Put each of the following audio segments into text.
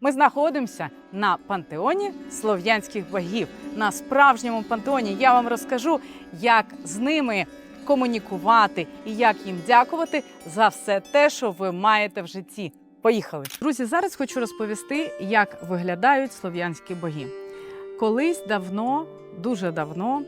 Ми знаходимося на пантеоні слов'янських богів. На справжньому пантеоні я вам розкажу, як з ними комунікувати і як їм дякувати за все те, що ви маєте в житті. Поїхали, друзі. Зараз хочу розповісти, як виглядають слов'янські боги. Колись давно, дуже давно,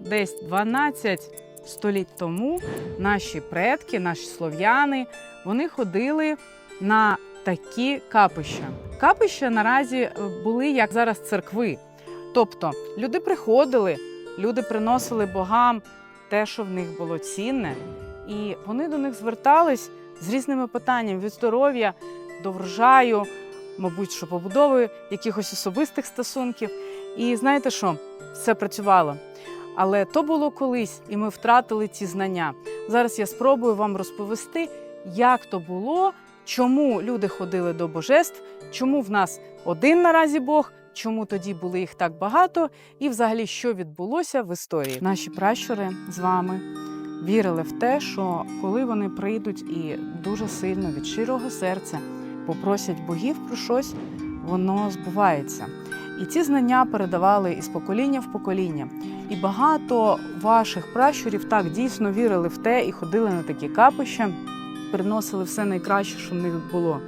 десь 12 століть тому, наші предки, наші слов'яни, вони ходили на такі капища. Капища наразі е, були як зараз церкви. Тобто люди приходили, люди приносили богам те, що в них було цінне, і вони до них звертались з різними питаннями від здоров'я до врожаю, мабуть, що побудови якихось особистих стосунків. І знаєте що? Все працювало. Але то було колись, і ми втратили ці знання. Зараз я спробую вам розповісти, як то було, чому люди ходили до божеств, чому в нас один наразі Бог, чому тоді були їх так багато, і взагалі що відбулося в історії. Наші пращури з вами вірили в те, що коли вони прийдуть і дуже сильно від щирого серця попросять богів про щось, воно збувається. І ці знання передавали із покоління в покоління. І багато ваших пращурів так дійсно вірили в те і ходили на такі капища, приносили все найкраще, що в них було.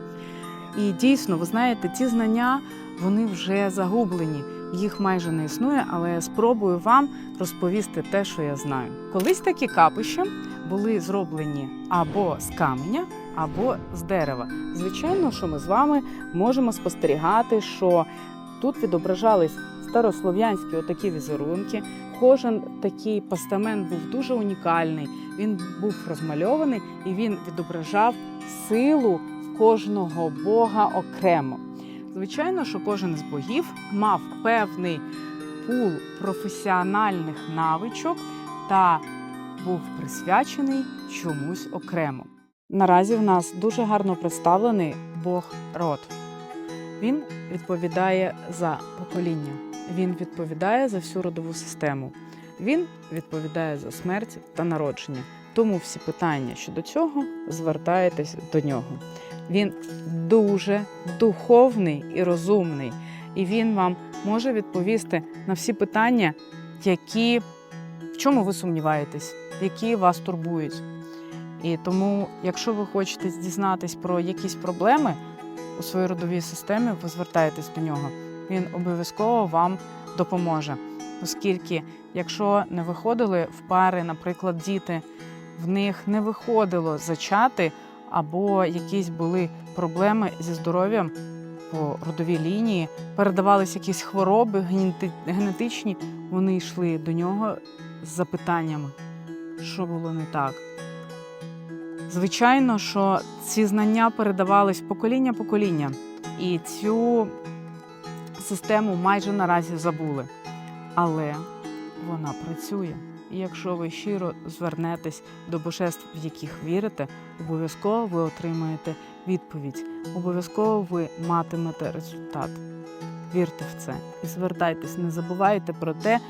І дійсно, ви знаєте, ці знання вони вже загублені, їх майже не існує, але я спробую вам розповісти те, що я знаю. Колись такі капища були зроблені або з каменя, або з дерева. Звичайно, що ми з вами можемо спостерігати, що тут відображались старослов'янські отакі візерунки. Кожен такий постамент був дуже унікальний. Він був розмальований і він відображав силу кожного бога окремо. Звичайно, що кожен з богів мав певний пул професіональних навичок та був присвячений чомусь окремо. Наразі в нас дуже гарно представлений Бог род. Він відповідає за покоління, він відповідає за всю родову систему, він відповідає за смерть та народження. Тому всі питання щодо цього звертаєтесь до нього. Він дуже духовний і розумний, і він вам може відповісти на всі питання, які в чому ви сумніваєтесь, які вас турбують. І тому, якщо ви хочете дізнатись про якісь проблеми у своїй родовій системі, ви звертаєтесь до нього. Він обов'язково вам допоможе. Оскільки, якщо не виходили в пари, наприклад, діти, в них не виходило зачати, або якісь були проблеми зі здоров'ям по родовій лінії, передавались якісь хвороби генетичні, вони йшли до нього з запитаннями, що було не так. Звичайно, що ці знання передавались покоління покоління, і цю систему майже наразі забули. Але вона працює. І якщо ви щиро звернетесь до божеств, в яких вірите, обов'язково ви отримаєте відповідь. Обов'язково ви матимете результат. Вірте в це і звертайтесь, не забувайте про те,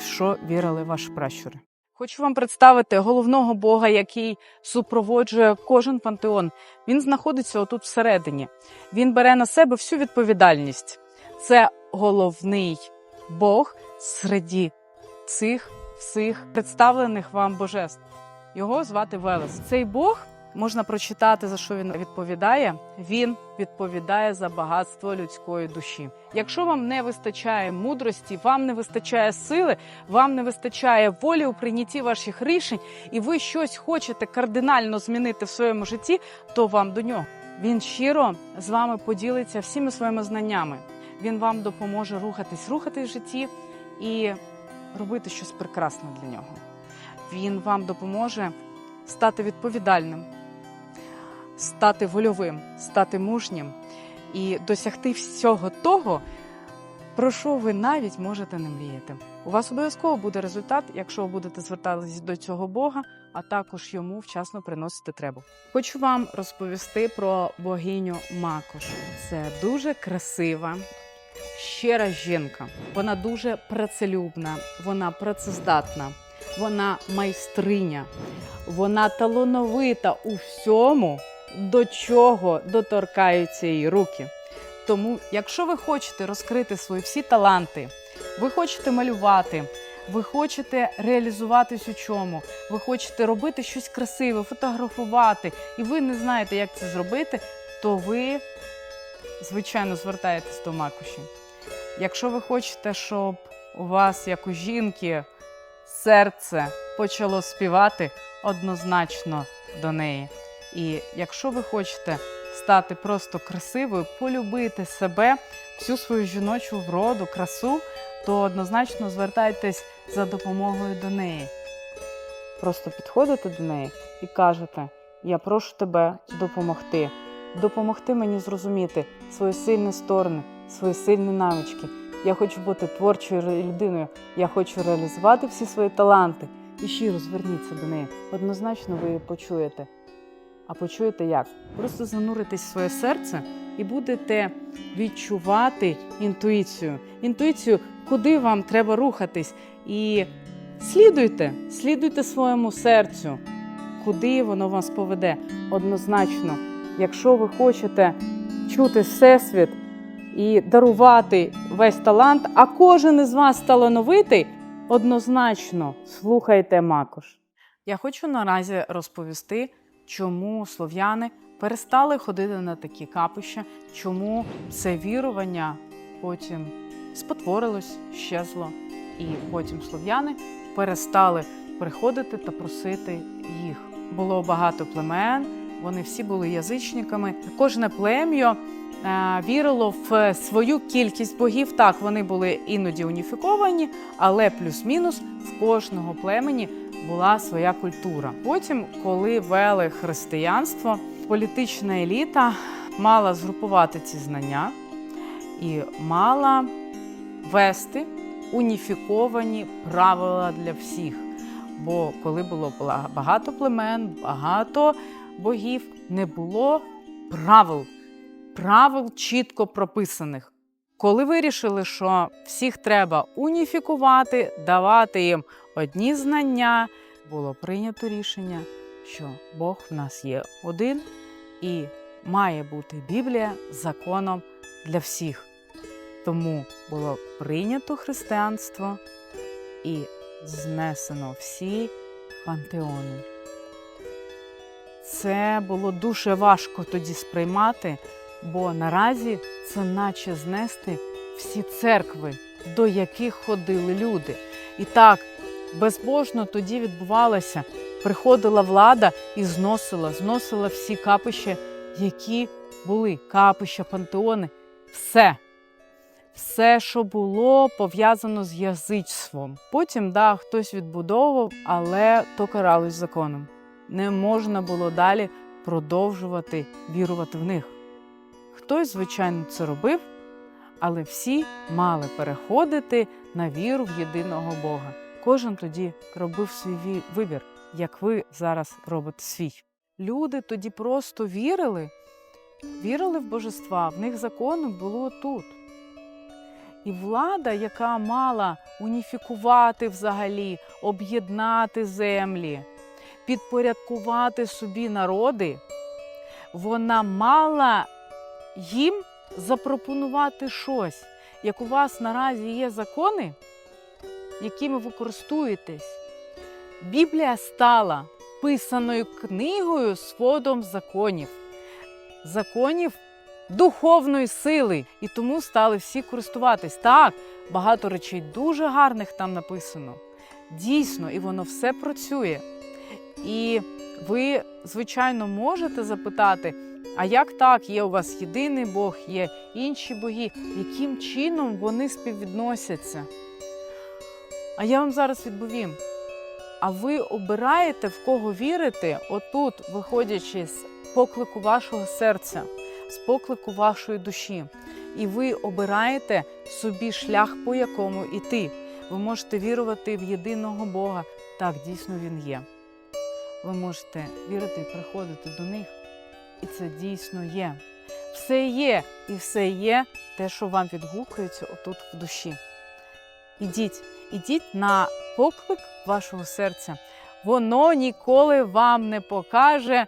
що вірили ваші пращури. Хочу вам представити головного Бога, який супроводжує кожен пантеон. Він знаходиться отут всередині. Він бере на себе всю відповідальність. Це головний Бог серед цих всіх представлених вам божеств. Його звати Велес. Цей Бог можна прочитати, за що він відповідає. Він відповідає за багатство людської душі. Якщо вам не вистачає мудрості, вам не вистачає сили, вам не вистачає волі у прийнятті ваших рішень, і ви щось хочете кардинально змінити в своєму житті, то вам до нього. Він щиро з вами поділиться всіми своїми знаннями. Він вам допоможе рухатись, рухатись в житті і робити щось прекрасне для нього. Він вам допоможе стати відповідальним, стати вольовим, стати мужнім і досягти всього того, про що ви навіть можете не мріяти. У вас обов'язково буде результат, якщо ви будете звертатись до цього Бога, а також йому вчасно приносити требу. Хочу вам розповісти про богиню Макош. Це дуже красива, щира жінка. Вона дуже працелюбна, вона працездатна, вона майстриня, вона талановита у всьому, до чого доторкаються її руки. Тому, якщо ви хочете розкрити свої всі таланти, ви хочете малювати, ви хочете реалізуватись у чому, ви хочете робити щось красиве, фотографувати, і ви не знаєте, як це зробити, то ви, звичайно, звертаєтесь до макуші. Якщо ви хочете, щоб у вас, як у жінки, серце почало співати, однозначно до неї. І якщо ви хочете стати просто красивою, полюбити себе, всю свою жіночу вроду, красу, то однозначно звертайтесь за допомогою до неї. Просто підходите до неї і кажете: Я прошу тебе допомогти, допомогти мені зрозуміти свої сильні сторони, свої сильні навички. Я хочу бути творчою людиною, я хочу реалізувати всі свої таланти. І щиро зверніться до неї. Однозначно ви її почуєте. А почуєте як? Просто зануритесь в своє серце і будете відчувати інтуїцію. Інтуїцію, куди вам треба рухатись. І слідуйте, слідуйте своєму серцю, куди воно вас поведе. Однозначно, якщо ви хочете чути Всесвіт і дарувати весь талант, а кожен із вас талановитий, однозначно слухайте Макош. Я хочу наразі розповісти, чому слов'яни перестали ходити на такі капища, чому це вірування потім спотворилось, щезло, і потім слов'яни перестали приходити та просити їх. Було багато племен, вони всі були язичниками. Кожне плем'я вірило в свою кількість богів. Так, вони були іноді уніфіковані, але плюс-мінус в кожного племені була своя культура. Потім, коли вели християнство, політична еліта мала згрупувати ці знання і мала вести уніфіковані правила для всіх. Бо коли було багато племен, багато богів, не було правил, правил чітко прописаних. Коли вирішили, що всіх треба уніфікувати, давати їм одні знання, було прийнято рішення, що Бог в нас є один і має бути Біблія законом для всіх. Тому було прийнято християнство і знесено всі пантеони. Це було дуже важко тоді сприймати, бо наразі це наче знести всі церкви, до яких ходили люди. І так безбожно тоді відбувалося. Приходила влада і зносила, зносила всі капища, які були капища, пантеони, все. Все, що було пов'язано з язичством. Потім, да, хтось відбудовував, але то каралось законом. Не можна було далі продовжувати вірувати в них. Хтось, звичайно, це робив, але всі мали переходити на віру в єдиного Бога. Кожен тоді робив свій вибір, як ви зараз робите свій. Люди тоді просто вірили, вірили в божества, в них законом було тут. І влада, яка мала уніфікувати взагалі, об'єднати землі, підпорядкувати собі народи, вона мала їм запропонувати щось. Як у вас наразі є закони, якими ви користуєтесь, Біблія стала писаною книгою з фодом законів, законів духовної сили, і тому стали всі користуватись. Так, багато речей дуже гарних там написано. Дійсно, і воно все працює. І ви, звичайно, можете запитати, а як так, є у вас єдиний Бог, є інші боги, яким чином вони співвідносяться? А я вам зараз відповім. А ви обираєте, в кого вірити, отут, виходячи з поклику вашого серця, з поклику вашої душі. І ви обираєте собі шлях, по якому йти. Ви можете вірувати в єдиного Бога. Так, дійсно він є. Ви можете вірити і приходити до них. І це дійсно є. Все є, і все є те, що вам відгукується отут в душі. Ідіть, ідіть на поклик вашого серця. Воно ніколи вам не покаже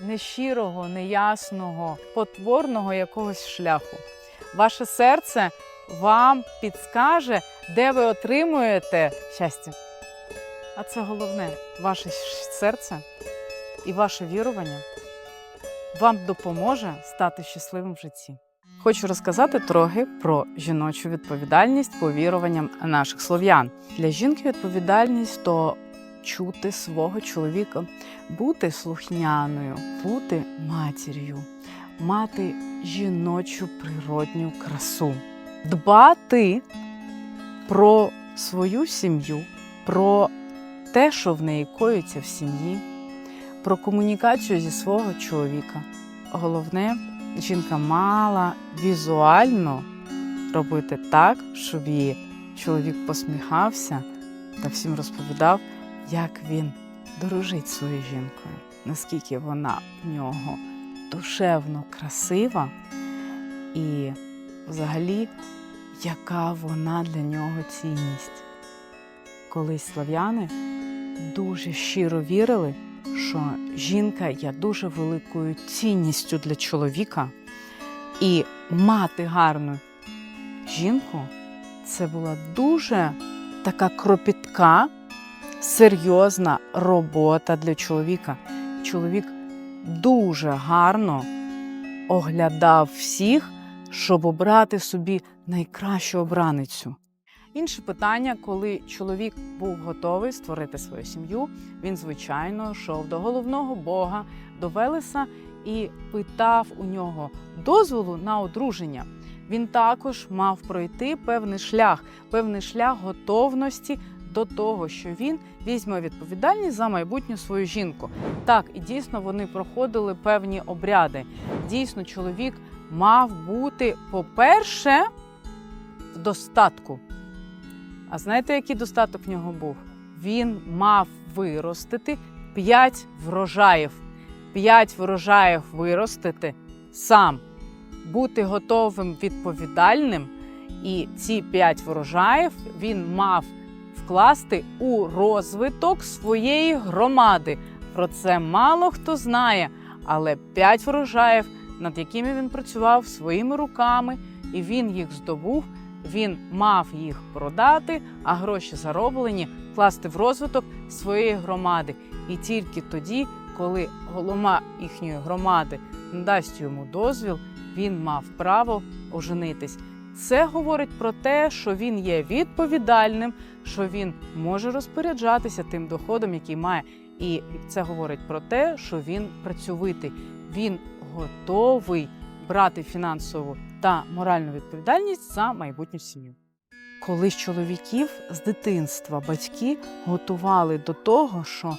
нещирого, неясного, потворного якогось шляху. Ваше серце вам підскаже, де ви отримуєте щастя. А це головне, ваше серце і ваше вірування вам допоможе стати щасливим в житті. Хочу розказати трохи про жіночу відповідальність по віруванням наших слов'ян. Для жінки відповідальність то чути свого чоловіка, бути слухняною, бути матір'ю, мати жіночу природню красу, дбати про свою сім'ю, про те, що в неї коїться в сім'ї, про комунікацію зі свого чоловіка. Головне, жінка мала візуально робити так, щоб її чоловік посміхався та всім розповідав, як він дорожить своєю жінкою, наскільки вона в нього душевно красива, і взагалі, яка вона для нього цінність. Колись слав'яни дуже щиро вірили, що жінка є дуже великою цінністю для чоловіка, і мати гарну жінку це була дуже така кропітка, серйозна робота для чоловіка. Чоловік дуже гарно оглядав всіх, щоб обрати собі найкращу обраницю. Інше питання, коли чоловік був готовий створити свою сім'ю, він звичайно йшов до головного Бога, до Велеса і питав у нього дозволу на одруження. Він також мав пройти певний шлях, певний шлях готовності до того, що він візьме відповідальність за майбутню свою жінку. Так, і дійсно вони проходили певні обряди. Дійсно, чоловік мав бути, по-перше, в достатку. А знаєте, який достаток в нього був? Він мав виростити 5 врожаїв. 5 врожаїв виростити сам, бути готовим відповідальним. І ці 5 врожаїв він мав вкласти у розвиток своєї громади. Про це мало хто знає, але 5 врожаїв, над якими він працював своїми руками, і він їх здобув. Він мав їх продати, а гроші зароблені класти в розвиток своєї громади. І тільки тоді, коли голова їхньої громади надасть йому дозвіл, він мав право оженитись. Це говорить про те, що він є відповідальним, що він може розпоряджатися тим доходом, який має. І це говорить про те, що він працьовитий, він готовий брати фінансову та моральну відповідальність за майбутню сім'ю. Колись чоловіків з дитинства батьки готували до того, що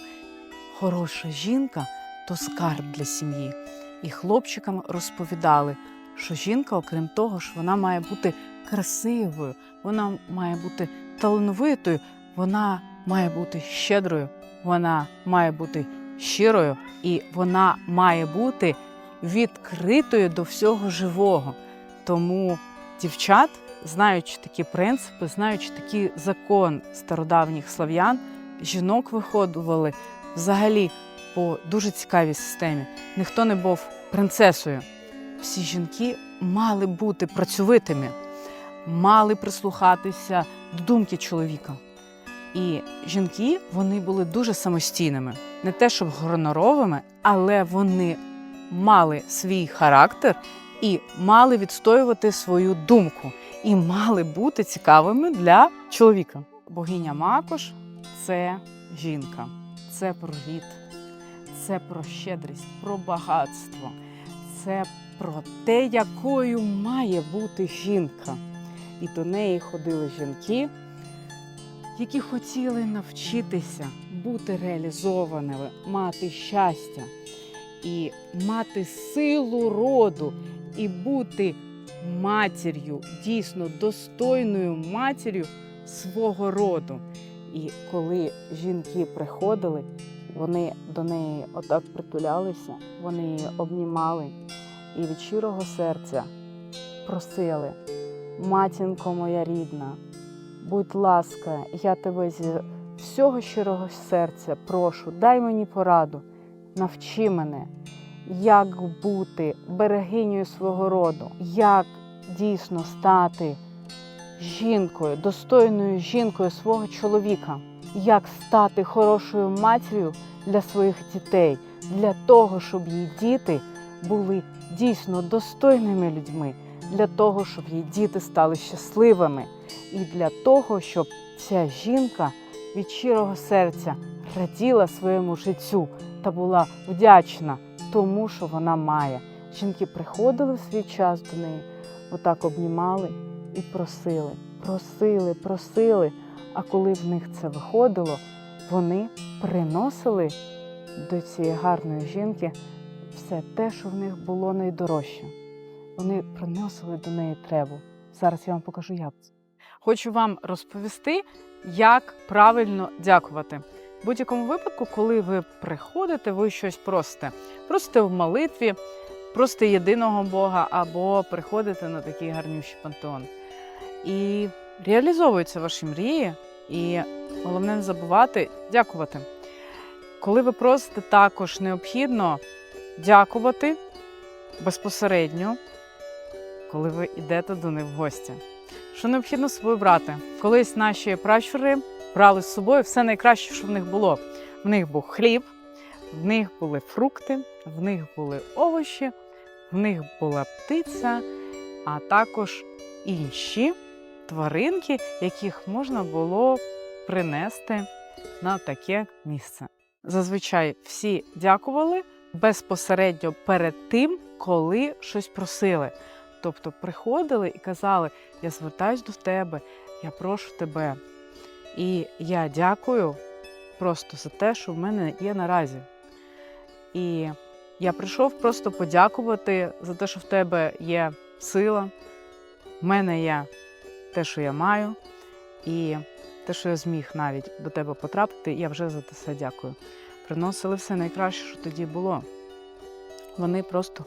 хороша жінка то скарб для сім'ї. І хлопчикам розповідали, що жінка, окрім того, що вона має бути красивою, вона має бути талановитою, вона має бути щедрою, вона має бути щирою і вона має бути відкритою до всього живого. Тому дівчат, знаючи такі принципи, знаючи такий закон стародавніх слав'ян, жінок виходували взагалі по дуже цікавій системі. Ніхто не був принцесою. Всі жінки мали бути працьовитими, мали прислухатися до думки чоловіка. І жінки вони були дуже самостійними, не те, щоб гоноровими, але вони мали свій характер і мали відстоювати свою думку, і мали бути цікавими для чоловіка. Богиня Макош це жінка, це про рід, це про щедрість, про багатство, це про те, якою має бути жінка. І до неї ходили жінки, які хотіли навчитися бути реалізованими, мати щастя і мати силу роду, і бути матір'ю, дійсно достойною матір'ю свого роду. І коли жінки приходили, вони до неї отак притулялися, вони її обнімали і від щирого серця просили: матінко моя рідна, будь ласка, я тебе зі всього щирого серця прошу, дай мені пораду, навчи мене. Як бути берегинею свого роду, як дійсно стати жінкою, достойною жінкою свого чоловіка, як стати хорошою матір'ю для своїх дітей, для того, щоб її діти були дійсно достойними людьми, для того, щоб її діти стали щасливими, і для того, щоб ця жінка від щирого серця раділа своєму життю та була вдячна тому, що вона має. Жінки приходили в свій час до неї, отак обнімали і просили, просили, просили. А коли в них це виходило, вони приносили до цієї гарної жінки все те, що в них було найдорожче. Вони приносили до неї требу. Зараз я вам покажу, як це. Хочу вам розповісти, як правильно дякувати. В будь-якому випадку, коли ви приходите, ви щось просите. Просите в молитві, просите єдиного Бога або приходите на такий гарнющий пантеон. І реалізовуються ваші мрії, і головне не забувати дякувати. Коли ви просите, також необхідно дякувати безпосередньо, коли ви йдете до них в гості. Що необхідно з собою брати? Колись наші пращури брали з собою все найкраще, що в них було. В них був хліб, в них були фрукти, в них були овочі, в них була птиця, а також інші тваринки, яких можна було принести на таке місце. Зазвичай всі дякували безпосередньо перед тим, коли щось просили. Тобто приходили і казали: Я звертаюсь до тебе, я прошу тебе. І я дякую просто за те, що в мене є наразі. І я прийшов просто подякувати за те, що в тебе є сила, в мене є те, що я маю, і те, що я зміг навіть до тебе потрапити, я вже за це дякую. Приносили все найкраще, що тоді було. Вони просто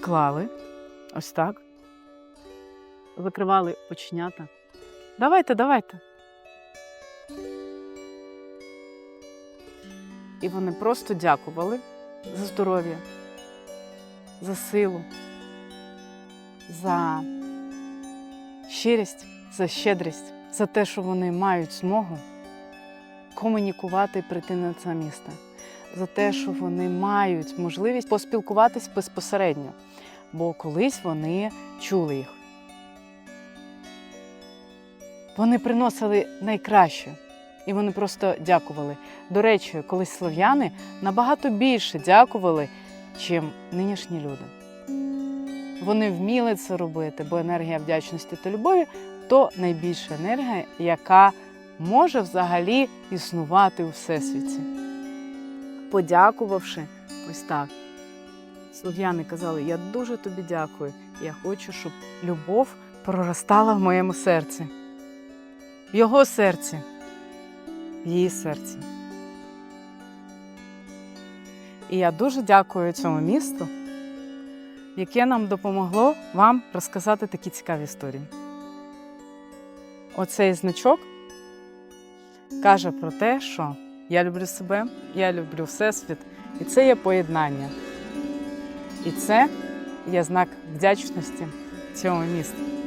клали ось так, викривали оченята. Давайте, давайте. І вони просто дякували за здоров'я, за силу, за щирість, за щедрість, за те, що вони мають змогу комунікувати і прийти на це місце, за те, що вони мають можливість поспілкуватись безпосередньо, бо колись вони чули їх. Вони приносили найкраще, і вони просто дякували. До речі, колись слов'яни набагато більше дякували, чим нинішні люди. Вони вміли це робити, бо енергія вдячності та любові то найбільша енергія, яка може взагалі існувати у всесвіті. Подякувавши ось так. Слов'яни казали: Я дуже тобі дякую. Я хочу, щоб любов проростала в моєму серці, в його серці, в її серці. І я дуже дякую цьому місту, яке нам допомогло вам розказати такі цікаві історії. Оцей значок каже про те, що я люблю себе, я люблю Всесвіт, і це є поєднання. І це є знак вдячності цьому місту.